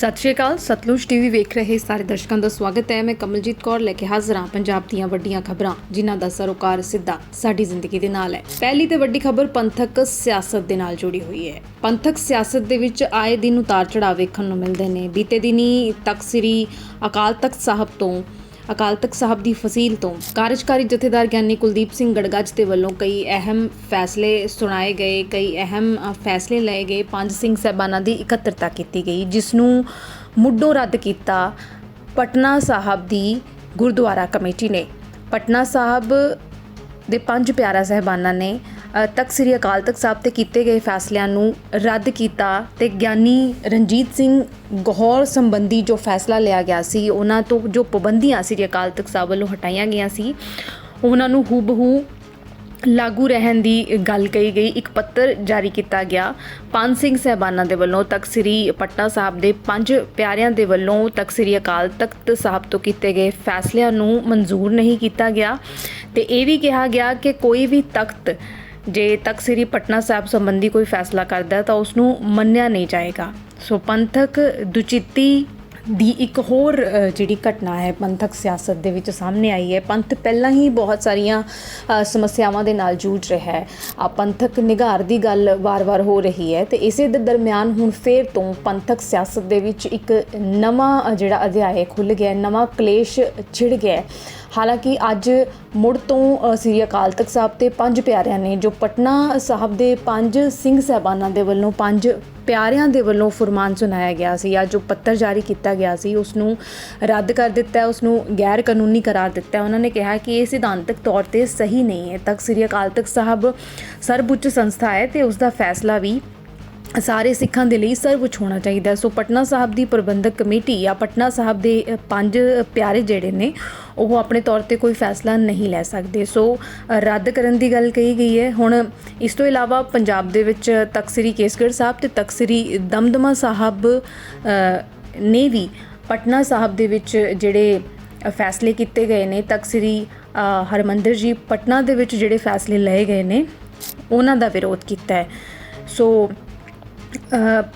ਸਤਿ ਸ਼੍ਰੀ ਅਕਾਲ, ਸਤਲੁਜ ਟੀਵੀ ਵੇਖ ਰਹੇ ਸਾਰੇ ਦਰਸ਼ਕਾਂ ਦਾ ਸਵਾਗਤ ਹੈ। ਮੈਂ ਕਮਲਜੀਤ ਕੌਰ ਲੈ ਕੇ ਹਾਜ਼ਰ ਹਾਂ ਪੰਜਾਬ ਦੀਆਂ ਵੱਡੀਆਂ ਖਬਰਾਂ, ਜਿਨ੍ਹਾਂ ਦਾ ਸਰੋਕਾਰ ਸਿੱਧਾ ਸਾਡੀ ਜ਼ਿੰਦਗੀ ਦੇ ਨਾਲ ਹੈ। ਪਹਿਲੀ ਤੇ ਵੱਡੀ ਖਬਰ ਪੰਥਕ ਸਿਆਸਤ ਦੇ ਨਾਲ ਜੁੜੀ ਹੋਈ ਹੈ। ਪੰਥਕ ਸਿਆਸਤ ਦੇ ਵਿੱਚ ਆਏ ਦਿਨ ਉਤਾਰ ਚੜਾਅ ਵੇਖਣ ਨੂੰ ਮਿਲਦੇ ਨੇ। ਬੀਤੇ ਦਿਨੀ ਤਖਤ ਸ੍ਰੀ ਅਕਾਲ ਤਖਤ ਸਾਹਿਬ ਤੋਂ ਅਕਾਲ ਤਖਤ ਸਾਹਿਬ ਦੀ ਫਸੀਲ ਤੋਂ। ਕਾਰਜਕਾਰੀ ਜਥੇਦਾਰ ਗਿਆਨੀ ਕੁਲਦੀਪ ਸਿੰਘ ਗੜਗੱਜ ਦੇ ਵੱਲੋਂ ਕਈ ਅਹਿਮ ਫੈਸਲੇ ਸੁਣਾਏ ਗਏ, ਕਈ ਅਹਿਮ ਫੈਸਲੇ ਲਏ ਗਏ, ਪੰਜ ਸਿੰਘ ਸਾਹਿਬਾਨਾਂ ਦੀ ਇਕੱਤਰਤਾ ਕੀਤੀ ਗਈ, ਜਿਸ ਨੂੰ ਮੁੱਢੋਂ ਰੱਦ ਕੀਤਾ ਪਟਨਾ ਸਾਹਿਬ ਦੀ ਗੁਰਦੁਆਰਾ ਕਮੇਟੀ ਨੇ। ਪਟਨਾ ਸਾਹਿਬ ਦੇ ਪੰਜ ਪਿਆਰਾ ਸਹਿਬਾਨਾਂ ਨੇ ਤਖ਼ਤ ਸ੍ਰੀ ਅਕਾਲ ਤਖਤ ਸਾਹਿਬ ਤੇ ਕੀਤੇ ਗਏ ਫੈਸਲਿਆਂ ਨੂੰ ਰੱਦ ਕੀਤਾ ਤੇ ਗਿਆਨੀ ਰਣਜੀਤ ਸਿੰਘ ਗਹੌਰ ਸੰਬੰਧੀ ਜੋ ਫੈਸਲਾ ਲਿਆ ਗਿਆ ਸੀ, ਉਹਨਾਂ ਤੋਂ ਜੋ ਪਾਬੰਦੀਆਂ ਸ੍ਰੀ ਅਕਾਲ ਤਖਤ ਸਾਹਿਬ ਵੱਲੋਂ ਹਟਾਈਆਂ ਗਈਆਂ ਸੀ, ਉਹਨਾਂ ਨੂੰ ਹੂਬਹੂ ਲਾਗੂ ਰਹਿਣ ਦੀ ਗੱਲ ਕਹੀ ਗਈ। ਇੱਕ ਪੱਤਰ ਜਾਰੀ ਕੀਤਾ ਗਿਆ। ਪੰਜ ਸਿੰਘ ਸਹਿਬਾਨਾਂ ਦੇ ਵੱਲੋਂ ਤਖਤ ਸ੍ਰੀ ਪਟਨਾ ਸਾਹਿਬ ਦੇ ਪੰਜ ਪਿਆਰਿਆਂ ਦੇ ਵੱਲੋਂ ਤਖਤ ਸ੍ਰੀ ਅਕਾਲ ਤਖਤ ਸਾਹਿਬ ਤੋਂ ਕੀਤੇ ਗਏ ਫੈਸਲਿਆਂ ਨੂੰ ਮਨਜ਼ੂਰ ਨਹੀਂ ਕੀਤਾ ਗਿਆ। ਤੇ ਇਹ ਵੀ ਕਿਹਾ ਗਿਆ ਕਿ ਕੋਈ ਵੀ ਤਖਤ ਜੇ ਤਖਤ ਸ੍ਰੀ ਪਟਨਾ ਸਾਹਿਬ ਸੰਬੰਧੀ ਕੋਈ ਫੈਸਲਾ ਕਰਦਾ ਤਾਂ ਉਸ ਨੂੰ ਮੰਨਿਆ ਨਹੀਂ ਜਾਏਗਾ। ਸੋ ਪੰਥਕ ਦੁਚਿੱਤੀ ਦੀ ਇੱਕ ਹੋਰ ਜਿਹੜੀ ਘਟਨਾ ਹੈ, ਪੰਥਕ ਸਿਆਸਤ ਦੇ ਵਿੱਚ ਸਾਹਮਣੇ ਆਈ ਹੈ। ਪੰਥ ਪਹਿਲਾਂ ਹੀ ਬਹੁਤ ਸਾਰੀਆਂ ਸਮੱਸਿਆਵਾਂ ਦੇ ਨਾਲ ਜੂਝ ਰਿਹਾ ਹੈ। ਆ ਪੰਥਕ ਨਿਗਾਰ ਦੀ ਗੱਲ ਵਾਰ-ਵਾਰ ਹੋ ਰਹੀ ਹੈ ਤੇ ਇਸੇ ਦੇ ਦਰਮਿਆਨ ਹੁਣ ਫੇਰ ਤੋਂ ਪੰਥਕ ਸਿਆਸਤ ਦੇ ਵਿੱਚ ਇੱਕ ਨਵਾਂ ਜਿਹੜਾ ਅਧਿਆਇ ਖੁੱਲ ਗਿਆ ਨਵਾਂ ਕਲੇਸ਼ ਛਿੜ ਗਿਆ ਹਾਲਾਂਕਿ ਅੱਜ ਮੁੜ ਤੋਂ ਸ੍ਰੀ ਅਕਾਲ ਤਖਤ ਸਾਹਿਬ ਤੇ ਪੰਜ ਪਿਆਰਿਆਂ ਨੇ, ਜੋ ਪਟਨਾ ਸਾਹਿਬ ਦੇ ਪੰਜ ਸਿੰਘ ਸਾਹਿਬਾਨਾਂ ਦੇ ਵੱਲੋਂ, ਪੰਜ ਪਿਆਰਿਆਂ ਦੇ ਵੱਲੋਂ ਫੁਰਮਾਨ ਸੁਣਾਇਆ ਗਿਆ ਸੀ। ਜਾਂ ਜੋ ਪੱਤਰ ਜਾਰੀ ਕੀਤਾ ਗਿਆ ਸੀ। ਉਸ ਨੂੰ ਰੱਦ ਕਰ ਦਿੱਤਾ ਹੈ ਉਸ ਨੂੰ ਗੈਰ ਕਾਨੂੰਨੀ ਕਰਾਰ ਦਿੱਤਾ। ਉਹਨਾਂ ਨੇ ਕਿਹਾ ਕਿ ਇਹ ਸਿਧਾਂਤਕ ਤੌਰ ਤੇ ਸਹੀ ਨਹੀਂ ਹੈ। ਤੱਕ ਸ੍ਰੀ ਅਕਾਲ ਤਖਤ ਸਾਹਿਬ ਸਰਵਉੱਚ ਸੰਸਥਾ ਹੈ ਤੇ ਉਸ ਦਾ ਫੈਸਲਾ ਵੀ ਸਾਰੇ ਸਿੱਖਾਂ ਦੇ ਲਈ ਸਰਵਉੱਚ ਹੋਣਾ ਚਾਹੀਦਾ ਸੋ ਪਟਨਾ ਸਾਹਿਬ ਦੀ ਪ੍ਰਬੰਧਕ ਕਮੇਟੀ ਜਾਂ ਪਟਨਾ ਸਾਹਿਬ ਦੇ ਪੰਜ ਪਿਆਰੇ ਜਿਹੜੇ ਨੇ, ਉਹ ਆਪਣੇ ਤੌਰ ਤੇ ਕੋਈ ਫੈਸਲਾ ਨਹੀਂ ਲੈ ਸਕਦੇ। ਸੋ ਰੱਦ ਕਰਨ ਦੀ ਗੱਲ ਕਹੀ ਗਈ ਹੈ। ਹੁਣ, ਇਸ ਤੋਂ ਇਲਾਵਾ ਪੰਜਾਬ ਦੇ ਵਿੱਚ ਤਖ਼ਤ ਸ੍ਰੀ ਕੇਸਗੜ੍ਹ ਸਾਹਿਬ ਤੇ ਤਖ਼ਤ ਸ੍ਰੀ ਦਮਦਮਾ ਸਾਹਿਬ ਨੇ ਵੀ ਪਟਨਾ ਸਾਹਿਬ ਦੇ ਵਿੱਚ ਜਿਹੜੇ ਫੈਸਲੇ ਕੀਤੇ ਗਏ ਨੇ, ਤਖ਼ਤ ਸ੍ਰੀ ਹਰਿਮੰਦਰ ਜੀ ਪਟਨਾ ਦੇ ਵਿੱਚ ਜਿਹੜੇ ਫੈਸਲੇ ਲਏ ਗਏ ਨੇ, ਉਹਨਾਂ ਦਾ ਵਿਰੋਧ ਕੀਤਾ ਹੈ। ਸੋ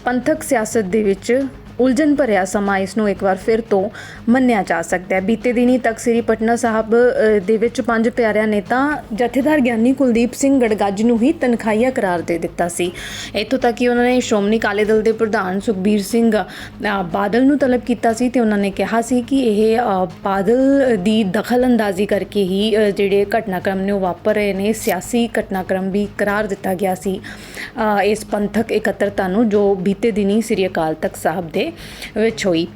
ਪੰਥਕ ਸਿਆਸਤ ਦੇ ਵਿੱਚ ਉਲਝਣ ਭਰਿਆ ਸਮਾਂ ਇਸ ਨੂੰ ਇੱਕ ਵਾਰ ਫਿਰ ਤੋਂ ਮੰਨਿਆ ਜਾ ਸਕਦਾ ਹੈ। ਬੀਤੇ ਦਿਨੀ ਤੱਕ ਸ੍ਰੀ ਪਟਨਾ ਸਾਹਿਬ ਦੇ ਵਿੱਚ ਪੰਜ ਪਿਆਰਿਆਂ ਨੇ ਤਾਂ ਜਥੇਦਾਰ ਗਿਆਨੀ ਕੁਲਦੀਪ ਸਿੰਘ ਗੜਗੱਜ ਨੂੰ ਹੀ ਤਨਖਾਹੀਆ ਕਰਾਰ ਦੇ ਦਿੱਤਾ ਸੀ। ਇੱਥੋਂ ਤੱਕ ਕਿ ਉਹਨਾਂ ਨੇ ਸ਼੍ਰੋਮਣੀ ਅਕਾਲੀ ਦਲ ਦੇ ਪ੍ਰਧਾਨ ਸੁਖਬੀਰ ਸਿੰਘ ਬਾਦਲ ਨੂੰ ਤਲਬ ਕੀਤਾ ਸੀ ਤੇ ਉਹਨਾਂ ਨੇ ਕਿਹਾ ਸੀ ਕਿ ਇਹ ਬਾਦਲ ਦੀ ਦਖਲਅੰਦਾਜ਼ੀ ਕਰਕੇ ਹੀ ਜਿਹੜੇ ਘਟਨਾਕ੍ਰਮ ਨੇ ਉਹ ਵਾਪਰ ਰਹੇ ਨੇ। ਸਿਆਸੀ ਘਟਨਾਕ੍ਰਮ ਵੀ ਕਰਾਰ ਦਿੱਤਾ ਗਿਆ ਸੀ। ਇਸ ਪੰਥਕ ਇਕੱਤਰਤਾ ਨੂੰ ਜੋ ਬੀਤੇ ਦਿਨੀ ਸ੍ਰੀ ਅਕਾਲ ਤਖਤ ਸਾਹਿਬ ਦੇ ਵਿੱਚ ਹੋਈ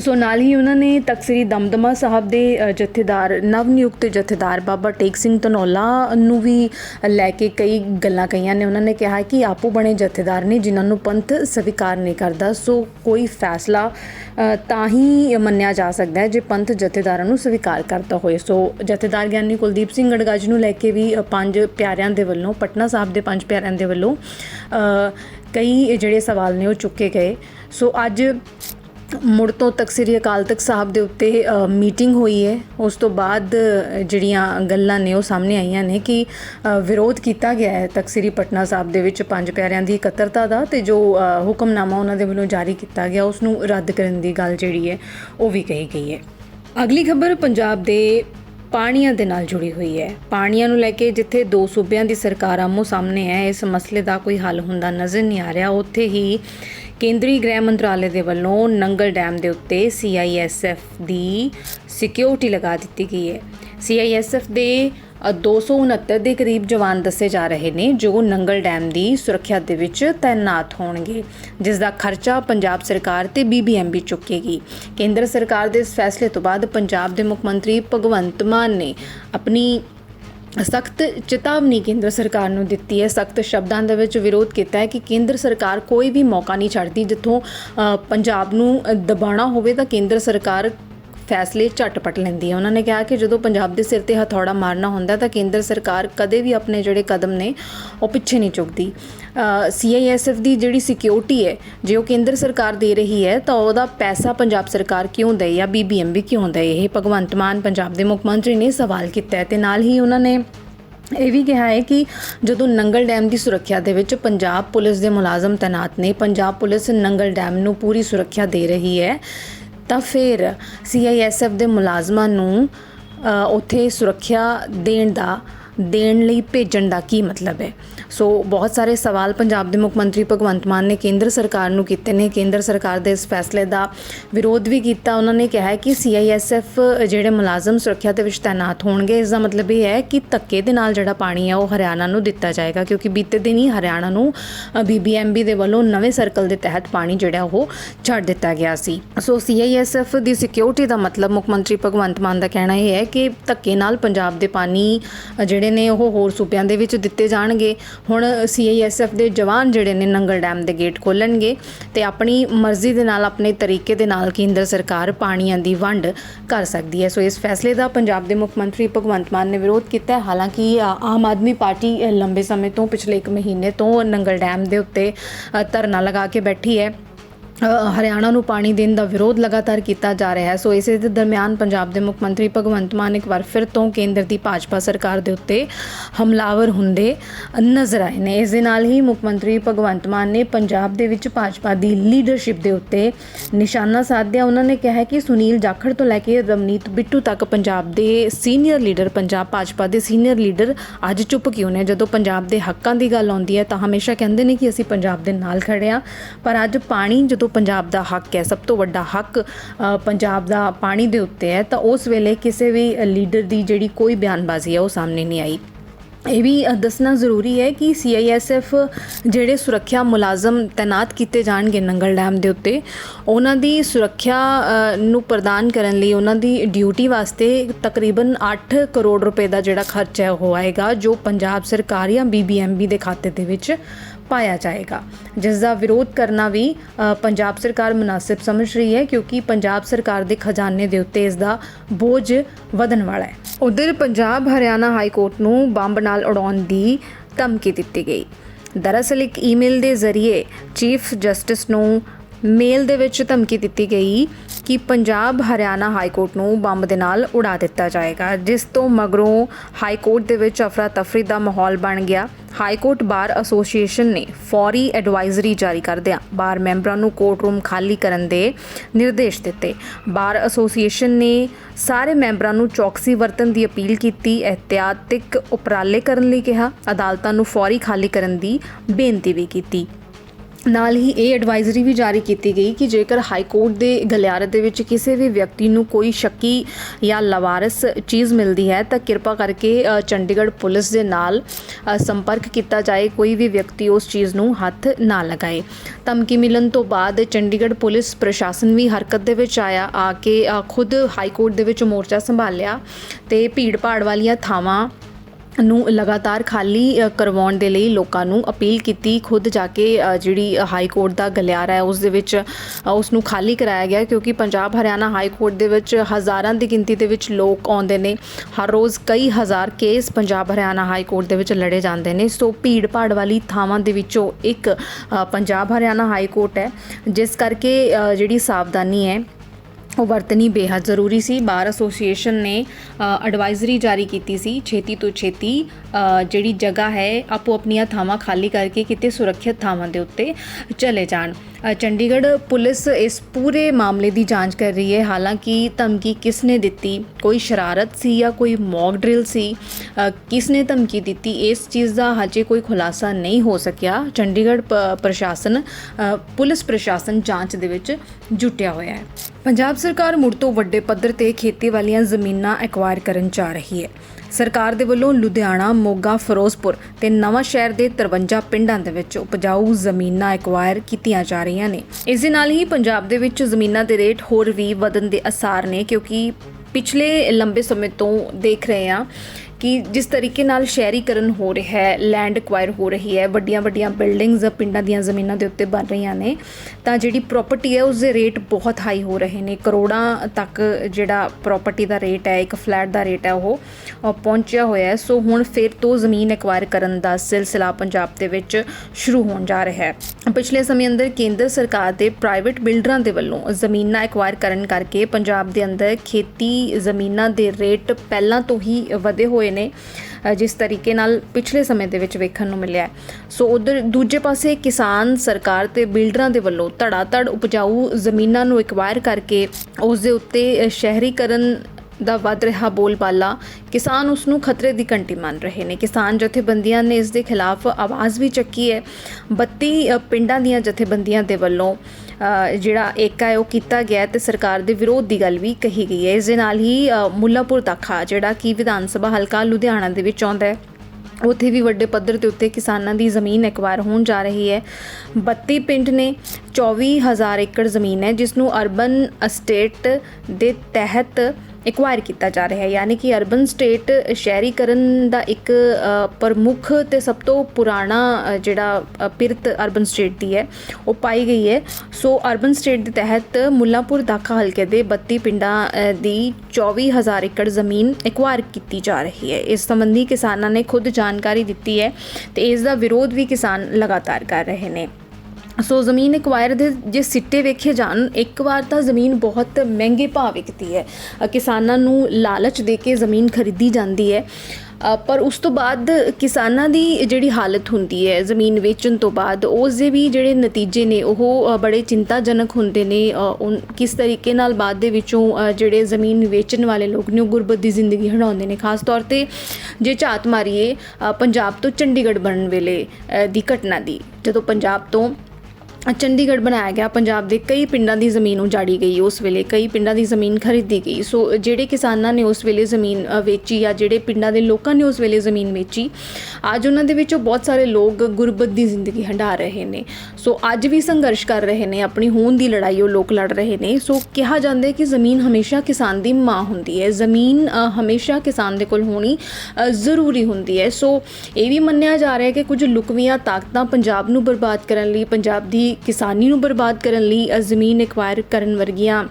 ਸੋ ਨਾਲ ਹੀ ਉਹਨਾਂ ਨੇ ਤਖ਼ਤ ਸ੍ਰੀ ਦਮਦਮਾ ਸਾਹਿਬ ਦੇ ਜਥੇਦਾਰ ਨਵ ਨਿਯੁਕਤ ਜਥੇਦਾਰ ਬਾਬਾ ਟੇਕ ਸਿੰਘ ਧਨੌਲਾ ਨੂੰ ਵੀ ਲੈ ਕੇ ਕਈ ਗੱਲਾਂ ਕਹੀਆਂ ਨੇ। ਉਹਨਾਂ ਨੇ ਕਿਹਾ ਕਿ ਆਪੋ ਬਣੇ ਜਥੇਦਾਰ ਨੇ, ਜਿਨ੍ਹਾਂ ਨੂੰ ਪੰਥ ਸਵੀਕਾਰ ਨਹੀਂ ਕਰਦਾ। ਸੋ ਕੋਈ ਫੈਸਲਾ ਤਾਂ ਹੀ ਮੰਨਿਆ ਜਾ ਸਕਦਾ ਹੈ ਜੇ ਪੰਥ ਜਥੇਦਾਰਾਂ ਨੂੰ ਸਵੀਕਾਰ ਕਰਦਾ ਹੋਏ। ਸੋ ਜਥੇਦਾਰ ਗਿਆਨੀ ਕੁਲਦੀਪ ਸਿੰਘ ਗੜਗੱਜ ਨੂੰ ਲੈ ਕੇ ਵੀ ਪੰਜ ਪਿਆਰਿਆਂ ਦੇ ਵੱਲੋਂ, ਪਟਨਾ ਸਾਹਿਬ ਦੇ ਪੰਜ ਪਿਆਰਿਆਂ ਦੇ ਵੱਲੋਂ ਕਈ ਜਿਹੜੇ ਸਵਾਲ ਨੇ ਉਹ ਚੁੱਕੇ ਗਏ। ਸੋ ਅੱਜ ਮੁੜ ਤੋਂ ਤਖ਼ਤ ਸ੍ਰੀ ਅਕਾਲ ਤਖਤ ਸਾਹਿਬ ਦੇ ਉੱਤੇ ਮੀਟਿੰਗ ਹੋਈ ਹੈ। ਉਸ ਤੋਂ ਬਾਅਦ ਜਿਹੜੀਆਂ ਗੱਲਾਂ ਨੇ ਉਹ ਸਾਹਮਣੇ ਆਈਆਂ ਨੇ ਕਿ ਵਿਰੋਧ ਕੀਤਾ ਗਿਆ ਹੈ ਤਖ਼ਤ ਸ੍ਰੀ ਪਟਨਾ ਸਾਹਿਬ ਦੇ ਵਿੱਚ ਪੰਜ ਪਿਆਰਿਆਂ ਦੀ ਇਕੱਤਰਤਾ ਦਾ ਤੇ ਜੋ ਹੁਕਮਨਾਮਾ ਉਹਨਾਂ ਦੇ ਵੱਲੋਂ ਜਾਰੀ ਕੀਤਾ ਗਿਆ, ਉਸ ਨੂੰ ਰੱਦ ਕਰਨ ਦੀ ਗੱਲ ਜਿਹੜੀ ਹੈ, ਉਹ ਵੀ ਕਹੀ ਗਈ ਹੈ। ਅਗਲੀ ਖਬਰ ਪੰਜਾਬ ਦੇ ਪਾਣੀਆਂ ਦੇ ਨਾਲ ਜੁੜੀ ਹੋਈ ਹੈ। ਪਾਣੀਆਂ ਨੂੰ ਲੈ ਕੇ ਜਿੱਥੇ ਦੋ ਸੂਬਿਆਂ ਦੀ ਸਰਕਾਰ ਆਮੋ ਸਾਹਮਣੇ ਹੈ, ਇਸ ਮਸਲੇ ਦਾ ਕੋਈ ਹੱਲ ਹੁੰਦਾ ਨਜ਼ਰ ਨਹੀਂ ਆ ਰਿਹਾ। ਉੱਥੇ ਹੀ ਕੇਂਦਰੀ ਗ੍ਰਹਿ ਮੰਤਰਾਲੇ ਦੇ ਵੱਲੋਂ ਨੰਗਲ ਡੈਮ ਦੇ ਉੱਤੇ CISF ਦੀ ਸਿਕਿਉਰਿਟੀ ਲਗਾ ਦਿੱਤੀ ਗਈ ਹੈ। CISF ਦੇ ਅ, 269 ਦੇ ਕਰੀਬ ਜਵਾਨ ਦੱਸੇ ਜਾ ਰਹੇ ਨੇ ਜੋ ਨੰਗਲ ਡੈਮ ਦੀ ਸੁਰੱਖਿਆ ਦੇ ਵਿੱਚ ਤਾਇਨਾਤ ਹੋਣਗੇ ਜਿਸ ਦਾ ਖਰਚਾ ਪੰਜਾਬ ਸਰਕਾਰ ਤੇ BBMB ਚੁੱਕੇਗੀ। ਕੇਂਦਰ ਸਰਕਾਰ ਦੇ ਇਸ ਫੈਸਲੇ ਤੋਂ ਬਾਅਦ ਪੰਜਾਬ ਦੇ ਮੁੱਖ ਮੰਤਰੀ ਭਗਵੰਤ ਮਾਨ ਨੇ ਆਪਣੀ ਸਖਤ ਚੇਤਾਵਨੀ ਕੇਂਦਰ ਸਰਕਾਰ ਨੂੰ ਦਿੱਤੀ ਹੈ। ਸਖਤ ਸ਼ਬਦਾਂ ਦੇ ਵਿੱਚ ਵਿਰੋਧ ਕੀਤਾ ਹੈ ਕਿ ਕੇਂਦਰ ਸਰਕਾਰ ਕੋਈ ਵੀ ਮੌਕਾ ਨਹੀਂ ਛੱਡਦੀ। ਜਿੱਥੋਂ ਪੰਜਾਬ ਨੂੰ ਅ, ਦਬਾਉਣਾ ਹੋਵੇ ਤਾਂ ਕੇਂਦਰ ਸਰਕਾਰ ਫੈਸਲੇ ਝਟਪਟ ਲੈਂਦੀ ਹੈ ਉਹਨਾਂ ਨੇ ਕਿਹਾ ਕਿ ਜਦੋਂ ਪੰਜਾਬ ਦੇ ਸਿਰ ਤੇ ਹਥੌੜਾ ਮਾਰਨਾ ਹੁੰਦਾ ਤਾਂ ਕੇਂਦਰ ਸਰਕਾਰ ਕਦੇ ਵੀ ਆਪਣੇ ਜਿਹੜੇ ਕਦਮ ਨੇ, ਉਹ ਪਿੱਛੇ ਨਹੀਂ ਚੁੱਕਦੀ। ਸੀਆਈਐਸਐਫ ਦੀ ਜਿਹੜੀ ਸਿਕਿਉਰਿਟੀ ਹੈ, ਜੇ ਉਹ ਕੇਂਦਰ ਸਰਕਾਰ ਦੇ ਰਹੀ ਹੈ, ਤਾਂ ਉਹਦਾ ਪੈਸਾ ਪੰਜਾਬ ਸਰਕਾਰ ਕਿਉਂ ਦੇ ਜਾਂ ਬੀਬੀਐਮਬੀ ਕਿਉਂ ਦੇ ਇਹ ਭਗਵੰਤ ਮਾਨ ਪੰਜਾਬ ਦੇ ਮੁੱਖ ਮੰਤਰੀ ਨੇ ਸਵਾਲ ਕੀਤਾ ਹੈ ਤੇ ਨਾਲ ਹੀ ਉਹਨਾਂ ਨੇ ਇਹ ਵੀ ਕਿਹਾ ਹੈ ਕਿ ਜਦੋਂ ਨੰਗਲ ਡੈਮ ਦੀ ਸੁਰੱਖਿਆ ਦੇ ਵਿੱਚ ਪੰਜਾਬ ਪੁਲਿਸ ਦੇ ਮੁਲਾਜ਼ਮ ਤਾਇਨਾਤ ਨੇ, ਪੰਜਾਬ ਪੁਲਿਸ ਨੰਗਲ ਡੈਮ ਨੂੰ ਪੂਰੀ ਸੁਰੱਖਿਆ ਦੇ ਰਹੀ ਹੈ। ਤਾਂ ਫਿਰ ਸੀਆਈਐਸਐਫ ਦੇ ਮੁਲਾਜ਼ਮਾਂ ਨੂੰ ਉੱਥੇ ਸੁਰੱਖਿਆ ਦੇਣ ਦਾ ਦੇਣ ਲਈ ਭੇਜਣ ਦਾ ਕੀ ਮਤਲਬ ਹੈ? ਸੋ ਬਹੁਤ ਸਾਰੇ ਸਵਾਲ ਪੰਜਾਬ ਦੇ ਮੁੱਖ ਮੰਤਰੀ ਭਗਵੰਤ ਮਾਨ ਨੇ ਕੇਂਦਰ ਸਰਕਾਰ ਨੂੰ ਕੀਤੇ ਨੇ। ਕੇਂਦਰ ਸਰਕਾਰ ਦੇ ਇਸ ਫੈਸਲੇ ਦਾ ਵਿਰੋਧ ਵੀ ਕੀਤਾ। ਉਹਨਾਂ ਨੇ ਕਿਹਾ ਹੈ ਕਿ ਸੀਆਈਐਸਐਫ ਜਿਹੜੇ ਮੁਲਾਜ਼ਮ ਸੁਰੱਖਿਆ ਦੇ ਵਿੱਚ ਤਾਇਨਾਤ ਹੋਣਗੇ, ਇਸ ਦਾ ਮਤਲਬ ਇਹ ਹੈ ਕਿ ਧੱਕੇ ਦੇ ਨਾਲ ਜਿਹੜਾ ਪਾਣੀ ਹੈ ਉਹ ਹਰਿਆਣਾ ਨੂੰ ਦਿੱਤਾ ਜਾਏਗਾ। ਕਿਉਂਕਿ ਬੀਤੇ ਦਿਨ ਹੀ ਹਰਿਆਣਾ ਨੂੰ ਬੀਬੀਐਮਬੀ ਦੇ ਵੱਲੋਂ ਨਵੇਂ ਸਰਕਲ ਦੇ ਤਹਿਤ ਪਾਣੀ ਜਿਹੜਾ, ਉਹ ਛੱਡ ਦਿੱਤਾ ਗਿਆ ਸੀ। ਸੋ ਸੀਆਈਐਸਐਫ ਦੀ ਸਿਕਿਉਰਿਟੀ ਦਾ ਮਤਲਬ ਮੁੱਖ ਮੰਤਰੀ ਭਗਵੰਤ ਮਾਨ ਦਾ ਕਹਿਣਾ ਇਹ ਹੈ ਕਿ ਧੱਕੇ ਨਾਲ ਪੰਜਾਬ ਦੇ ਪਾਣੀ ਜਿਹੜੇ ਜਿਹੜੇ ਨੇ ਉਹ ਹੋਰ ਸੂਬਿਆਂ ਦੇ ਵਿੱਚ ਦਿੱਤੇ ਜਾਣਗੇ। ਹੁਣ ਸੀਆਈਐਸਐਫ ਦੇ ਜਵਾਨ ਜਿਹੜੇ ਨੇ ਨੰਗਲ ਡੈਮ ਦੇ ਗੇਟ ਖੋਲਣਗੇ ਤੇ ਆਪਣੀ ਮਰਜ਼ੀ ਦੇ ਨਾਲ, ਆਪਣੇ ਤਰੀਕੇ ਦੇ ਨਾਲ ਕੇਂਦਰ ਸਰਕਾਰ ਪਾਣੀਆਂ ਦੀ ਵੰਡ ਕਰ ਸਕਦੀ ਹੈ। ਸੋ ਇਸ ਫੈਸਲੇ ਦਾ ਪੰਜਾਬ ਦੇ ਮੁੱਖ ਮੰਤਰੀ ਭਗਵੰਤ ਮਾਨ ਨੇ ਵਿਰੋਧ ਕੀਤਾ ਹੈ। ਹਾਲਾਂਕਿ ਆਮ ਆਦਮੀ ਪਾਰਟੀ ਲੰਬੇ ਸਮੇਂ ਤੋਂ ਪਿਛਲੇ 1 ਮਹੀਨੇ ਤੋਂ ਨੰਗਲ ਡੈਮ ਦੇ ਉੱਤੇ ਧਰਨਾ ਲਗਾ ਕੇ ਬੈਠੀ ਹੈ। ਹਰਿਆਣਾ ਨੂੰ ਪਾਣੀ ਦੇਣ ਦਾ ਵਿਰੋਧ ਲਗਾਤਾਰ ਕੀਤਾ ਜਾ ਰਿਹਾ ਹੈ। ਸੋ ਇਸੇ ਦੇ ਦਰਮਿਆਨ ਪੰਜਾਬ ਦੇ ਮੁੱਖ ਮੰਤਰੀ ਭਗਵੰਤ ਮਾਨ ਇੱਕ ਵਾਰ ਫਿਰ ਤੋਂ ਕੇਂਦਰ ਦੀ ਭਾਜਪਾ ਸਰਕਾਰ ਦੇ ਉੱਤੇ ਹਮਲਾਵਰ ਹੁੰਦੇ ਨਜ਼ਰ ਆਏ ਨੇ। ਇਸ ਦੇ ਨਾਲ ਹੀ ਮੁੱਖ ਮੰਤਰੀ ਭਗਵੰਤ ਮਾਨ ਨੇ ਪੰਜਾਬ ਦੇ ਵਿੱਚ ਭਾਜਪਾ ਦੀ ਲੀਡਰਸ਼ਿਪ ਦੇ ਉੱਤੇ ਨਿਸ਼ਾਨਾ ਸਾਧਿਆ। ਉਹਨਾਂ ਨੇ ਕਿਹਾ ਕਿ ਸੁਨੀਲ ਜਾਖੜ ਤੋਂ ਲੈ ਕੇ ਰਵਨੀਤ ਬਿੱਟੂ ਤੱਕ ਪੰਜਾਬ ਦੇ ਸੀਨੀਅਰ ਲੀਡਰ, ਪੰਜਾਬ ਭਾਜਪਾ ਦੇ ਸੀਨੀਅਰ ਲੀਡਰ ਅੱਜ ਚੁੱਪ ਕਿਉਂ ਨੇ? ਜਦੋਂ ਪੰਜਾਬ ਦੇ ਹੱਕਾਂ ਦੀ ਗੱਲ ਆਉਂਦੀ ਹੈ ਤਾਂ ਹਮੇਸ਼ਾ ਕਹਿੰਦੇ ਨੇ ਕਿ ਅਸੀਂ ਪੰਜਾਬ ਦੇ ਨਾਲ ਖੜੇ ਹਾਂ। ਪਰ ਅੱਜ ਪਾਣੀ ਜਦੋਂ ਪੰਜਾਬ ਦਾ ਹੱਕ ਹੈ, ਸਭ ਤੋਂ ਵੱਡਾ ਹੱਕ ਪੰਜਾਬ ਦਾ ਪਾਣੀ ਦੇ ਉੱਤੇ ਹੈ, ਤਾਂ ਉਸ ਵੇਲੇ ਕਿਸੇ ਵੀ ਲੀਡਰ ਦੀ ਜਿਹੜੀ ਕੋਈ ਬਿਆਨਬਾਜ਼ੀ ਹੈ, ਉਹ ਸਾਹਮਣੇ ਨਹੀਂ ਆਈ। ਇਹ ਵੀ ਦੱਸਣਾ ਜ਼ਰੂਰੀ ਹੈ ਕਿ ਸੀਆਈਐਸਐਫ ਜਿਹੜੇ ਸੁਰੱਖਿਆ ਮੁਲਾਜ਼ਮ ਤਾਇਨਾਤ ਕੀਤੇ ਜਾਣਗੇ ਨੰਗਲ ਡੈਮ ਦੇ ਉੱਤੇ, ਉਹਨਾਂ ਦੀ ਸੁਰੱਖਿਆ ਨੂੰ ਪ੍ਰਦਾਨ ਕਰਨ ਲਈ ਉਹਨਾਂ ਦੀ ਡਿਊਟੀ ਵਾਸਤੇ ਤਕਰੀਬਨ 8 ਕਰੋੜ ਰੁਪਏ ਦਾ ਜਿਹੜਾ ਖਰਚ ਹੈ, ਉਹ ਆਏਗਾ, ਜੋ ਪੰਜਾਬ ਸਰਕਾਰ ਜਾਂ ਬੀਬੀਐਮਬੀ ਦੇ ਖਾਤੇ ਦੇ ਵਿੱਚ ਪਾਇਆ ਜਾਏਗਾ। ਜਿਸ ਦਾ ਵਿਰੋਧ ਕਰਨਾ ਵੀ ਪੰਜਾਬ ਸਰਕਾਰ ਮੁਨਾਸਿਬ ਸਮਝ ਰਹੀ ਹੈ, ਕਿਉਂਕਿ ਪੰਜਾਬ ਸਰਕਾਰ ਦੇ ਖਜ਼ਾਨੇ ਦੇ ਉੱਤੇ ਇਸ ਦਾ ਬੋਝ ਵਧਣ ਵਾਲਾ ਹੈ। ਉਧਰ ਪੰਜਾਬ ਹਰਿਆਣਾ ਹਾਈ ਕੋਰਟ ਨੂੰ ਬੰਬ ਨਾਲ ਉਡਾਉਣ ਦੀ ਧਮਕੀ ਦਿੱਤੀ ਗਈ। ਦਰਅਸਲ ਇੱਕ ਈਮੇਲ ਦੇ ਜ਼ਰੀਏ ਚੀਫ ਜਸਟਿਸ ਨੂੰ ਮੇਲ ਦੇ ਵਿੱਚ ਧਮਕੀ ਦਿੱਤੀ ਗਈ। ਕਿ ਪੰਜਾਬ ਹਰਿਆਣਾ ਹਾਈ ਕੋਰਟ ਨੂੰ ਬੰਬ ਦੇ ਨਾਲ ਉਡਾ ਦਿੱਤਾ ਜਾਏਗਾ, ਜਿਸ ਤੋਂ ਮਗਰੋਂ ਹਾਈ ਕੋਰਟ ਦੇ ਵਿੱਚ ਅਫਰਾ ਤਫਰੀ ਦਾ ਮਾਹੌਲ ਬਣ ਗਿਆ। ਹਾਈ ਕੋਰਟ ਬਾਰ ਐਸੋਸੀਏਸ਼ਨ ਨੇ ਫੌਰੀ ਐਡਵਾਈਜ਼ਰੀ ਜਾਰੀ ਕਰਦਿਆਂ ਬਾਰ ਮੈਂਬਰਾਂ ਨੂੰ ਕੋਰਟ ਰੂਮ ਖਾਲੀ ਕਰਨ ਦੇ ਨਿਰਦੇਸ਼ ਦਿੱਤੇ। ਬਾਰ ਐਸੋਸੀਏਸ਼ਨ ਨੇ ਸਾਰੇ ਮੈਂਬਰਾਂ ਨੂੰ ਚੌਕਸੀ ਵਰਤਣ ਦੀ ਅਪੀਲ ਕੀਤੀ ਇhtiyਾਤਿਕ ਉਪਰਾਲੇ ਕਰਨ ਲਈ ਕਿਹਾ। ਅਦਾਲਤਾਂ ਨੂੰ ਫੌਰੀ ਖਾਲੀ ਕਰਨ ਦੀ ਬੇਨਤੀ ਵੀ ਕੀਤੀ। ਨਾਲ ਹੀ ਇਹ ਐਡਵਾਈਜ਼ਰੀ ਵੀ ਜਾਰੀ ਕੀਤੀ ਗਈ ਕਿ ਜੇਕਰ ਹਾਈ ਕੋਰਟ ਦੇ ਗਲਿਆਰੇ ਦੇ ਵਿੱਚ ਕਿਸੇ ਵੀ ਵਿਅਕਤੀ ਨੂੰ ਕੋਈ ਸ਼ੱਕੀ ਜਾਂ ਲਵਾਰਸ ਚੀਜ਼ ਮਿਲਦੀ ਹੈ, ਤਾਂ ਕਿਰਪਾ ਕਰਕੇ ਚੰਡੀਗੜ੍ਹ ਪੁਲਿਸ ਦੇ ਨਾਲ ਸੰਪਰਕ ਕੀਤਾ ਜਾਏ, ਕੋਈ ਵੀ ਵਿਅਕਤੀ ਉਸ ਚੀਜ਼ ਨੂੰ ਹੱਥ ਨਾ ਲਗਾਏ। ਧਮਕੀ ਮਿਲਣ ਤੋਂ ਬਾਅਦ ਚੰਡੀਗੜ੍ਹ ਪੁਲਿਸ ਪ੍ਰਸ਼ਾਸਨ ਵੀ ਹਰਕਤ ਦੇ ਵਿੱਚ ਆਇਆ, ਆ ਕੇ ਖੁਦ ਹਾਈ ਕੋਰਟ ਦੇ ਵਿੱਚ ਮੋਰਚਾ ਸੰਭਾਲਿਆ ਤੇ ਭੀੜ ਭਾੜ ਵਾਲੀਆਂ ਥਾਵਾਂ ਨੂੰ ਲਗਾਤਾਰ ਖਾਲੀ ਕਰਵਾਉਣ ਦੇ ਲਈ ਲੋਕਾਂ ਨੂੰ ਅਪੀਲ ਕੀਤੀ। ਖੁਦ ਜਾ ਕੇ ਜਿਹੜੀ ਹਾਈ ਕੋਰਟ ਦਾ ਗਲਿਆਰਾ ਹੈ ਉਸ ਦੇ ਵਿੱਚ ਅ, ਉਸ ਨੂੰ ਖਾਲੀ ਕਰਾਇਆ ਗਿਆ ਕਿਉਂਕਿ ਪੰਜਾਬ ਹਰਿਆਣਾ ਹਾਈ ਕੋਰਟ ਦੇ ਵਿੱਚ ਹਜ਼ਾਰਾਂ ਦੀ ਗਿਣਤੀ ਦੇ ਵਿੱਚ ਲੋਕ ਆਉਂਦੇ ਨੇ। ਹਰ ਰੋਜ਼ ਕਈ ਹਜ਼ਾਰ case Punjab Haryana high court ਦੇ ਵਿੱਚ ਲੜੇ ਜਾਂਦੇ ਨੇ। ਸੋ ਭੀੜ ਭਾੜ ਵਾਲੀ ਥਾਵਾਂ ਦੇ ਵਿੱਚੋਂ ਇੱਕ ਪੰਜਾਬ ਹਰਿਆਣਾ ਹਾਈ ਕੋਰਟ ਹੈ ਜਿਸ ਕਰਕੇ ਜਿਹੜੀ ਸਾਵਧਾਨੀ ਹੈ ਉਹ ਵਰਤਣੀ ਬੇहद ਜ਼ਰੂਰੀ ਸੀ। ਬਾਰ ਐਸੋਸੀਏਸ਼ਨ ਨੇ ਐਡਵਾਈਜ਼ਰੀ ਜਾਰੀ ਕੀਤੀ ਸੀ ਛੇਤੀ ਤੋਂ ਛੇਤੀ। ਜਿਹੜੀ ਜਗ੍ਹਾ ਹੈ, ਆਪੋ ਆਪਣੀਆਂ ਥਾਵਾਂ ਖਾਲੀ ਕਰਕੇ ਕਿਤੇ ਸੁਰੱਖਿਅਤ ਥਾਵਾਂ ਦੇ ਉੱਤੇ ਚਲੇ ਜਾਣ। ਚੰਡੀਗੜ੍ਹ ਪੁਲਿਸ ਇਸ ਪੂਰੇ ਮਾਮਲੇ ਦੀ ਜਾਂਚ ਕਰ ਰਹੀ ਹੈ। ਹਾਲਾਂਕਿ ਧਮਕੀ ਕਿਸ ਨੇ ਦਿੱਤੀ? ਕੋਈ ਸ਼ਰਾਰਤ ਸੀ ਜਾਂ ਕੋਈ ਮੌਕ ਡਰਿਲ ਸੀ? ਕਿਸ ਨੇ ਧਮਕੀ ਦਿੱਤੀ? ਇਸ ਚੀਜ਼ ਦਾ ਹਜੇ ਕੋਈ ਖੁਲਾਸਾ ਨਹੀਂ ਹੋ ਸਕਿਆ। ਚੰਡੀਗੜ੍ਹ ਪ- ਪ੍ਰਸ਼ਾਸਨ ਪੁਲਿਸ ਪ੍ਰਸ਼ਾਸਨ ਜਾਂਚ ਦੇ ਵਿੱਚ ਜੁਟਿਆ ਹੋਇਆ ਹੈ। ਪੰਜਾਬ ਸਰਕਾਰ ਮੁੜ ਤੋਂ ਵੱਡੇ ਪੱਧਰ ਤੇ ਖੇਤੀ ਵਾਲੀਆਂ ਜ਼ਮੀਨਾਂ ਐਕਵਾਇਰ ਕਰਨ ਜਾ ਰਹੀ ਹੈ। ਸਰਕਾਰ ਦੇ ਵੱਲੋਂ ਲੁਧਿਆਣਾ, ਮੋਗਾ, ਫਿਰੋਜ਼ਪੁਰ ਤੇ ਨਵਾਂ ਸ਼ਹਿਰ ਦੇ 53 ਪਿੰਡਾਂ ਦੇ ਵਿੱਚ ਉਪਜਾਊ ਜ਼ਮੀਨਾਂ ਐਕਵਾਇਰ ਕੀਤੀਆਂ ਜਾ ਰਹੀਆਂ ਨੇ। ਇਸ ਦੇ ਨਾਲ ਹੀ ਪੰਜਾਬ ਦੇ ਵਿੱਚ ਜ਼ਮੀਨਾਂ ਦੇ ਰੇਟ ਹੋਰ ਵੀ ਵਧਣ ਦੇ ਅਸਾਰ ਨੇ ਕਿਉਂਕਿ ਪਿਛਲੇ ਲੰਬੇ ਸਮੇਂ ਤੋਂ ਦੇਖ ਰਹੇ ਹਾਂ ਕਿ ਜਿਸ ਤਰੀਕੇ ਨਾਲ ਸ਼ਹਿਰੀਕਰਨ ਹੋ ਰਿਹਾ ਹੈ ਲੈਂਡ ਐਕਵਾਇਰ ਹੋ ਰਹੀ ਹੈ, ਵੱਡੀਆਂ ਵੱਡੀਆਂ ਬਿਲਡਿੰਗਸ ਪਿੰਡਾਂ ਦੀਆਂ ਜ਼ਮੀਨਾਂ ਦੇ ਉੱਤੇ ਬਣ ਰਹੀਆਂ ਨੇ, ਤਾਂ ਜਿਹੜੀ ਪ੍ਰਾਪਰਟੀ ਹੈ ਉਸ ਦੇ ਰੇਟ ਬਹੁਤ ਹਾਈ ਹੋ ਰਹੇ ਨੇ। ਕਰੋੜਾਂ ਤੱਕ ਜਿਹੜਾ ਪ੍ਰਾਪਰਟੀ ਦਾ ਰੇਟ ਹੈ, ਇੱਕ ਫਲੈਟ ਦਾ ਰੇਟ ਹੈ ਉਹ ਪਹੁੰਚਿਆ ਹੋਇਆ ਹੈ। ਸੋ ਹੁਣ ਫਿਰ ਤੋਂ ਜ਼ਮੀਨ ਐਕਵਾਇਰ ਕਰਨ ਦਾ ਸਿਲਸਿਲਾ ਪੰਜਾਬ ਦੇ ਵਿੱਚ ਸ਼ੁਰੂ ਹੋਣ ਜਾ ਰਿਹਾ ਹੈ। ਪਿਛਲੇ ਸਮੇਂ ਅੰਦਰ ਕੇਂਦਰ ਸਰਕਾਰ ਦੇ ਪ੍ਰਾਈਵੇਟ ਬਿਲਡਰਾਂ ਦੇ ਵੱਲੋਂ ਜ਼ਮੀਨਾਂ ਐਕਵਾਇਰ ਕਰਨ ਕਰਕੇ ਪੰਜਾਬ ਦੇ ਅੰਦਰ ਖੇਤੀ ਜ਼ਮੀਨਾਂ ਦੇ ਰੇਟ ਪਹਿਲਾਂ ਤੋਂ ਹੀ ਵਧੇ ਹੋਏ ਨੇ ਜਿਸ ਤਰੀਕੇ ਨਾਲ ਪਿਛਲੇ ਸਮੇਂ ਦੇ ਵਿੱਚ ਵੇਖਣ ਨੂੰ ਮਿਲਿਆ ਸੋ ਉਧਰ ਦੂਜੇ ਪਾਸੇ ਕਿਸਾਨ ਸਰਕਾਰ ਤੇ ਬਿਲਡਰਾਂ ਦੇ ਵੱਲੋਂ ਧੜਾ ਧੜ ਉਪਜਾਊ ਜ਼ਮੀਨਾਂ ਨੂੰ ਐਕਵਾਇਰ ਕਰਕੇ ਉਸ ਦੇ ਉੱਤੇ ਸ਼ਹਿਰੀਕਰਨ ਦਾ ਵੱਧ ਰਿਹਾ ਬੋਲਬਾਲਾ, ਕਿਸਾਨ ਉਸ ਨੂੰ ਖਤਰੇ ਦੀ ਘੰਟੀ ਮੰਨ ਰਹੇ ਨੇ। ਕਿਸਾਨ ਜਥੇਬੰਦੀਆਂ ਨੇ ਇਸ ਦੇ ਖਿਲਾਫ ਆਵਾਜ਼ ਵੀ ਚੱਕੀ ਹੈ। 32 ਪਿੰਡਾਂ ਦੀਆਂ ਜਥੇਬੰਦੀਆਂ ਦੇ ਵੱਲੋਂ ਜਿਹੜਾ ਏਕਾ ਹੈ, ਉਹ ਕੀਤਾ ਗਿਆ ਹੈ ਤੇ ਸਰਕਾਰ ਦੇ ਵਿਰੋਧ ਦੀ ਗੱਲ ਵੀ ਕਹੀ ਗਈ ਹੈ। ਇਸ ਦੇ ਨਾਲ ਹੀ ਮੁੱਲਾਪੁਰ ਦਾਖਾ ਜਿਹੜਾ ਕਿ ਵਿਧਾਨ ਸਭਾ ਹਲਕਾ ਲੁਧਿਆਣਾ ਦੇ ਵਿੱਚ ਆਉਂਦਾ ਹੈ। ਉੱਥੇ ਵੀ ਵੱਡੇ ਪੱਧਰ ਦੇ ਉੱਤੇ ਕਿਸਾਨਾਂ ਦੀ ਜ਼ਮੀਨ ਐਕਵਾਇਰ ਹੋਣ ਜਾ ਰਹੀ ਹੈ। 32 ਪਿੰਡ ਨੇ 24000 ਏਕੜ ਜ਼ਮੀਨ ਹੈ, ਜਿਸ ਨੂੰ ਅਰਬਨ ਅਸਟੇਟ ਦੇ ਤਹਿਤ ਐਕਵਾਇਰ ਕੀਤਾ ਜਾ ਰਿਹਾ ਹੈ ਯਾਨੀ ਕਿ ਅਰਬਨ ਸਟੇਟ ਸ਼ਹਿਰੀਕਰਨ ਦਾ ਇੱਕ ਪ੍ਰਮੁੱਖ ਤੇ ਸਭ ਤੋਂ ਪੁਰਾਣਾ ਜਿਹੜਾ ਪਿਰਤ ਅਰਬਨ ਸਟੇਟ ਦੀ ਹੈ ਉਹ ਪਾਈ ਗਈ ਹੈ। ਸੋ ਅਰਬਨ ਸਟੇਟ ਦੇ ਤਹਿਤ ਮੁੱਲਾਪੁਰ ਦਾਖਾ ਹਲਕੇ ਦੇ 32 ਪਿੰਡਾਂ ਅ, ਦੀ 24000 ਏਕੜ ਜ਼ਮੀਨ ਐਕਵਾਇਰ ਕੀਤੀ ਜਾ ਰਹੀ ਹੈ। ਇਸ ਸੰਬੰਧੀ ਕਿਸਾਨਾਂ ਨੇ ਖੁਦ ਜਾਣਕਾਰੀ ਦਿੱਤੀ ਹੈ ਤੇ ਇਸ ਦਾ ਵਿਰੋਧ ਵੀ ਕਿਸਾਨ ਲਗਾਤਾਰ ਕਰ ਰਹੇ ਨੇ। ਸੋ ਜ਼ਮੀਨ ਐਕਵਾਇਰ ਦੇ ਜੇ ਸਿੱਟੇ ਵੇਖੇ ਜਾਣ ਇੱਕ ਵਾਰ ਤਾਂ ਜ਼ਮੀਨ ਬਹੁਤ ਮਹਿੰਗੇ ਭਾਅ ਵਿਕਦੀ ਹੈ। ਕਿਸਾਨਾਂ ਨੂੰ ਲਾਲਚ ਦੇ ਕੇ ਜ਼ਮੀਨ ਖਰੀਦੀ ਜਾਂਦੀ ਹੈ। ਪਰ ਉਸ ਤੋਂ ਬਾਅਦ ਕਿਸਾਨਾਂ ਦੀ ਜਿਹੜੀ ਹਾਲਤ ਹੁੰਦੀ ਹੈ ਜ਼ਮੀਨ ਵੇਚਣ ਤੋਂ ਬਾਅਦ ਉਸ ਦੇ ਵੀ ਜਿਹੜੇ ਨਤੀਜੇ ਨੇ ਉਹ ਬੜੇ ਚਿੰਤਾਜਨਕ ਹੁੰਦੇ ਨੇ। ਅ, ਕਿਸ ਤਰੀਕੇ ਨਾਲ ਬਾਅਦ ਦੇ ਵਿੱਚੋਂ ਜਿਹੜੇ ਜ਼ਮੀਨ ਵੇਚਣ ਵਾਲੇ ਲੋਕ ਨੇ ਉਹ ਗੁਰਬਤ ਦੀ ਜ਼ਿੰਦਗੀ ਹੰਡਾਉਂਦੇ ਨੇ। ਖਾਸ ਤੌਰ ਤੇ ਜੇ ਝਾਤ ਮਾਰੀਏ ਪੰਜਾਬ ਤੋਂ ਚੰਡੀਗੜ੍ਹ ਬਣਨ ਵੇਲੇ ਦੀ ਘਟਨਾ ਦੀ ਜਦੋਂ ਪੰਜਾਬ ਤੋਂ ਚੰਡੀਗੜ੍ਹ ਬਣਾਇਆ ਗਿਆ। ਪੰਜਾਬ ਦੇ ਕਈ ਪਿੰਡਾਂ ਦੀ ਜ਼ਮੀਨ ਉਜਾੜੀ ਗਈ। ਉਸ ਵੇਲੇ ਕਈ ਪਿੰਡਾਂ ਦੀ ਜ਼ਮੀਨ ਖਰੀਦੀ ਗਈ। ਸੋ ਜਿਹੜੇ ਕਿਸਾਨਾਂ ਨੇ ਉਸ ਵੇਲੇ ਜ਼ਮੀਨ ਵੇਚੀ ਜਾਂ ਜਿਹੜੇ ਪਿੰਡਾਂ ਦੇ ਲੋਕਾਂ ਨੇ ਉਸ ਵੇਲੇ ਜ਼ਮੀਨ ਵੇਚੀ, ਅੱਜ ਉਹਨਾਂ ਦੇ ਵਿੱਚੋਂ ਬਹੁਤ ਸਾਰੇ ਲੋਕ ਗੁਰਬਤ ਦੀ ਜ਼ਿੰਦਗੀ ਹੰਢਾ ਰਹੇ ਨੇ। ਸੋ, ਅੱਜ ਵੀ ਸੰਘਰਸ਼ ਕਰ ਰਹੇ ਨੇ। ਆਪਣੀ ਹੋਂਦ ਦੀ ਲੜਾਈ ਉਹ ਲੋਕ ਲੜ ਰਹੇ ਨੇ। ਸੋ, ਕਿਹਾ ਜਾਂਦਾ ਹੈ ਕਿ ਜ਼ਮੀਨ ਹਮੇਸ਼ਾ ਕਿਸਾਨ ਦੀ ਮਾਂ ਹੁੰਦੀ ਹੈ। ਜ਼ਮੀਨ ਹਮੇਸ਼ਾ ਕਿਸਾਨ ਦੇ ਕੋਲ ਹੋਣੀ ਜ਼ਰੂਰੀ ਹੁੰਦੀ ਹੈ। ਸੋ, ਇਹ ਵੀ ਮੰਨਿਆ ਜਾ ਰਿਹਾ ਹੈ ਕਿ ਕੁਝ ਲੁਕਵੀਆਂ ਤਾਕਤਾਂ ਪੰਜਾਬ ਨੂੰ ਬਰਬਾਦ ਕਰਨ ਲਈ, ਪੰਜਾਬ ਦੀ ਕਿਸਾਨੀ ਨੂੰ ਬਰਬਾਦ ਕਰਨ ਲਈ ਜ਼ਮੀਨ ਐਕਵਾਇਰ ਕਰਨ ਵਰਗੀਆਂ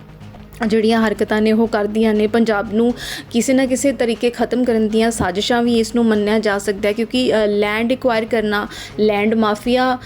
ਜਿਹੜੀਆਂ ਹਰਕਤਾਂ ਨੇ, ਉਹ ਕਰਦੀਆਂ ਨੇ। ਪੰਜਾਬ ਨੂੰ ਕਿਸੇ ਨਾ ਕਿਸੇ ਤਰੀਕੇ ਖਤਮ ਕਰਨ ਦੀਆਂ ਸਾਜ਼ਿਸ਼ਾਂ ਵੀ ਇਸ ਨੂੰ ਮੰਨਿਆ ਜਾ ਸਕਦਾ ਹੈ ਕਿਉਂਕਿ ਲੈਂਡ ਐਕਵਾਇਰ ਕਰਨਾ ਲੈਂਡ ਮਾਫੀਆ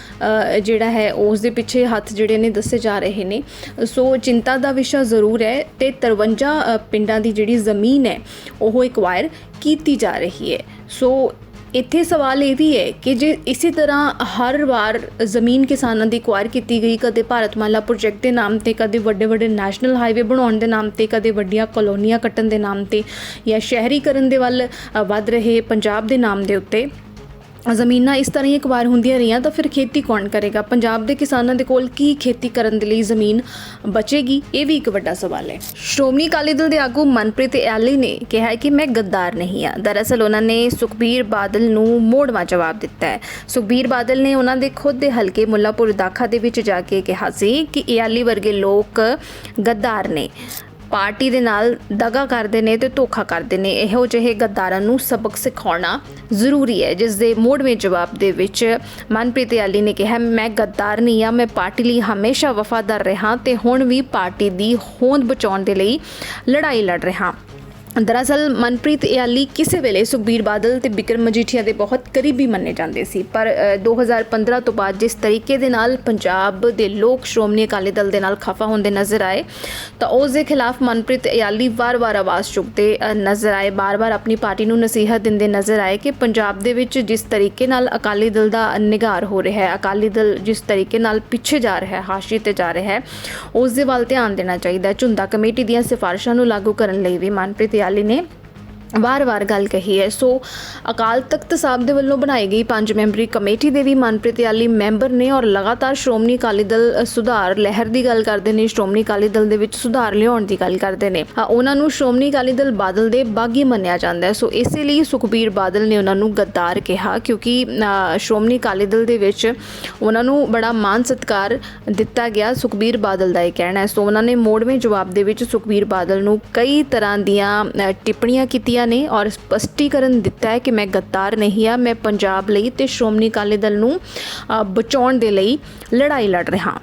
ਜਿਹੜਾ ਹੈ, ਉਸ ਦੇ ਪਿੱਛੇ ਹੱਥ ਜਿਹੜੇ ਨੇ ਦੱਸੇ ਜਾ ਰਹੇ ਨੇ। ਸੋ ਚਿੰਤਾ ਦਾ ਵਿਸ਼ਾ ਜ਼ਰੂਰ ਹੈ ਤੇ 53 ਪਿੰਡਾਂ ਦੀ ਜਿਹੜੀ ਜ਼ਮੀਨ ਹੈ, ਉਹ ਐਕਵਾਇਰ ਕੀਤੀ ਜਾ ਰਹੀ ਹੈ। ਸੋ ਇੱਥੇ ਸਵਾਲ ਇਹ ਵੀ ਹੈ ਕਿ ਜੇ ਇਸੇ ਤਰ੍ਹਾਂ ਹਰ ਵਾਰ ਜ਼ਮੀਨ ਕਿਸਾਨਾਂ ਦੀ ਐਕਵਾਇਰ ਕੀਤੀ ਗਈ, ਕਦੇ ਭਾਰਤਮਾਲਾ ਪ੍ਰੋਜੈਕਟ ਦੇ ਨਾਮ ਤੇ, ਕਦੇ ਵੱਡੇ ਵੱਡੇ ਨੈਸ਼ਨਲ ਹਾਈਵੇ ਬਣਾਉਣ ਦੇ ਨਾਮ ਤੇ, ਕਦੇ ਵੱਡੀਆਂ ਕਲੋਨੀਆਂ ਕੱਟਣ ਦੇ ਨਾਮ ਤੇ ਜਾਂ ਸ਼ਹਿਰੀਕਰਨ ਦੇ ਵੱਲ ਵੱਧ ਰਹੇ ਪੰਜਾਬ ਦੇ ਨਾਮ ਦੇ ਉੱਤੇ ਜ਼ਮੀਨਾਂ ਇਸ ਤਰ੍ਹਾਂ ਹੀ ਐਕਵਾਇਰ ਹੁੰਦੀਆਂ ਰਹੀਆਂ, ਤਾਂ ਫਿਰ ਖੇਤੀ ਕੌਣ ਕਰੇਗਾ? ਪੰਜਾਬ ਦੇ ਕਿਸਾਨਾਂ ਦੇ ਕੋਲ ਕੀ ਖੇਤੀ ਕਰਨ ਦੇ ਲਈ ਜ਼ਮੀਨ ਬਚੇਗੀ? ਇਹ ਵੀ ਇੱਕ ਵੱਡਾ ਸਵਾਲ ਹੈ। ਸ਼੍ਰੋਮਣੀ ਅਕਾਲੀ ਦਲ ਦੇ ਆਗੂ ਮਨਪ੍ਰੀਤ ਐਲੀ ਨੇ ਕਿਹਾ ਹੈ ਕਿ ਮੈਂ ਗੱਦਾਰ ਨਹੀਂ ਹਾਂ। ਦਰਅਸਲ ਉਹਨਾਂ ਨੇ ਸੁਖਬੀਰ ਬਾਦਲ ਨੂੰ ਮੋੜਵਾ ਜਵਾਬ ਦਿੱਤਾ ਹੈ। ਸੁਖਬੀਰ ਬਾਦਲ ਨੇ ਉਹਨਾਂ ਦੇ ਖੁਦ ਦੇ ਹਲਕੇ ਮੁੱਲਾਪੁਰ ਦਾਖਾ ਦੇ ਵਿੱਚ ਜਾ ਕੇ ਕਿਹਾ ਸੀ ਕਿ ਐਲੀ ਵਰਗੇ ਲੋਕ ਗੱਦਾਰ ਨੇ। ਪਾਰਟੀ ਦੇ ਨਾਲ ਦਗਾ ਕਰਦੇ ਨੇ ਤੇ ਧੋਖਾ ਕਰਦੇ ਨੇ। ਇਹੋ ਜਿਹੇ ਗੱਦਾਰਾਂ ਨੂੰ ਸਬਕ ਸਿਖਾਉਣਾ ਜ਼ਰੂਰੀ ਹੈ, ਜਿਸ ਦੇ ਮੋੜਵੇਂ ਜਵਾਬ ਦੇ ਵਿੱਚ ਮਨਪ੍ਰੀਤ ਯਾਲੀ ਨੇ ਕਿਹਾ, ਮੈਂ ਗੱਦਾਰ ਨਹੀਂ ਆ ਮੈਂ ਪਾਰਟੀ ਲਈ ਹਮੇਸ਼ਾ ਵਫਾਦਾਰ ਰਹਾ ਤੇ ਹੁਣ ਵੀ ਪਾਰਟੀ ਦੀ ਹੋਂਦ ਬਚਾਉਣ ਦੇ ਲਈ ਲੜਾਈ ਲੜ ਰਿਹਾ ਦਰਅਸਲ ਮਨਪ੍ਰੀਤ ਯਾਲੀ ਕਿਸੇ ਵੇਲੇ ਸੁਖਬੀਰ ਬਾਦਲ ਤੇ ਬਿਕਰਮ ਮਜੀਠੀਆ ਦੇ ਬਹੁਤ ਕਰੀਬੀ ਮੰਨੇ ਜਾਂਦੇ ਸੀ। ਪਰ ਅ, 2015 ਤੋਂ ਬਾਅਦ ਜਿਸ ਤਰੀਕੇ ਦੇ ਨਾਲ ਪੰਜਾਬ ਦੇ ਲੋਕ ਸ਼੍ਰੋਮਣੀ ਅਕਾਲੀ ਦਲ ਦੇ ਨਾਲ ਖਫਾ ਹੁੰਦੇ ਨਜ਼ਰ ਆਏ ਤਾਂ ਉਸ ਦੇ ਖਿਲਾਫ ਮਨਪ੍ਰੀਤ ਯਾਲੀ ਵਾਰ-ਵਾਰ ਆਵਾਜ਼ ਚੁੱਕਦੇ ਨਜ਼ਰ ਆਏ। ਬਾਰ-ਬਾਰ ਆਪਣੀ ਪਾਰਟੀ ਨੂੰ ਨਸੀਹਤ ਦਿੰਦੇ ਨਜ਼ਰ ਆਏ ਕਿ ਪੰਜਾਬ ਦੇ ਵਿੱਚ ਜਿਸ ਤਰੀਕੇ ਨਾਲ ਅਕਾਲੀ ਦਲ ਦਾ ਨਿਗਾਰ ਹੋ ਰਿਹਾ ਹੈ ਅਕਾਲੀ ਦਲ ਜਿਸ ਤਰੀਕੇ ਨਾਲ ਪਿੱਛੇ ਜਾ ਰਿਹਾ ਹੈ ਹਾਸ਼ੀਏ ਤੇ ਜਾ ਰਿਹਾ ਹੈ ਉਸ ਦੇ ਵੱਲ ਧਿਆਨ ਦੇਣਾ ਚਾਹੀਦਾ ਹੈ। ਝੁੰਦਾ ਕਮੇਟੀ ਦੀਆਂ ਸਿਫਾਰਿਸ਼ਾਂ ਨੂੰ ਲਾਗੂ ਕਰਨ ਲਈ ਵੀ ਮਨਪ੍ਰੀਤ ਯਾਲੀ ਨੇ ਵਾਰ-ਵਾਰ ਗੱਲ ਕਹੀ ਹੈ। ਸੋ, ਅਕਾਲ ਤਖਤ ਸਾਹਿਬ ਦੇ ਵੱਲੋਂ ਬਣਾਈ ਗਈ ਪੰਜ ਮੈਂਬਰੀ ਕਮੇਟੀ ਦੇ ਵੀ ਮਨਪ੍ਰੀਤ ਯਾਲੀ ਮੈਂਬਰ ਨੇ ਔਰ ਲਗਾਤਾਰ ਸ਼੍ਰੋਮਣੀ ਅਕਾਲੀ ਦਲ ਸੁਧਾਰ ਲਹਿਰ ਦੀ ਗੱਲ ਕਰਦੇ ਨੇ, ਸ਼੍ਰੋਮਣੀ ਅਕਾਲੀ ਦਲ ਦੇ ਵਿੱਚ ਸੁਧਾਰ ਲਿਆਉਣ ਦੀ ਗੱਲ ਕਰਦੇ ਨੇ। ਉਹਨਾਂ ਨੂੰ ਸ਼੍ਰੋਮਣੀ ਅਕਾਲੀ ਦਲ ਬਾਦਲ ਦੇ ਬਾਗੀ ਮੰਨਿਆ ਜਾਂਦਾ ਹੈ। ਸੋ, ਇਸੇ ਲਈ ਸੁਖਬੀਰ ਬਾਦਲ ਨੇ ਉਹਨਾਂ ਨੂੰ ਗੱਦਾਰ ਕਿਹਾ ਕਿਉਂਕਿ ਸ਼੍ਰੋਮਣੀ ਅਕਾਲੀ ਦਲ ਦੇ ਵਿੱਚ ਉਹਨਾਂ ਨੂੰ ਬੜਾ ਮਾਨ ਸਤਿਕਾਰ ਦਿੱਤਾ ਗਿਆ ਸੁਖਬੀਰ ਬਾਦਲ ਦਾ ਇਹ ਕਹਿਣਾ ਹੈ। ਸੋ, ਉਹਨਾਂ ਨੇ ਮੋੜਵੇਂ ਜਵਾਬ ਦੇ ਵਿੱਚ ਸੁਖਬੀਰ ਬਾਦਲ ਨੂੰ ਕਈ ਤਰ੍ਹਾਂ ਦੀਆਂ ਟਿੱਪਣੀਆਂ ਕੀਤੀਆਂ ਨੇ ਔਰ ਸਪਸ਼ਟੀਕਰਨ ਦਿੱਤਾ ਹੈ ਕਿ ਮੈਂ ਗੱਦਾਰ ਨਹੀਂ ਆ, ਮੈਂ ਪੰਜਾਬ ਲਈ ਤੇ ਸ਼੍ਰੋਮਣੀ ਅਕਾਲੀ ਦਲ ਨੂੰ ਬਚਾਉਣ ਦੇ ਲਈ ਲੜਾਈ ਲੜ ਰਿਹਾ ਹਾਂ।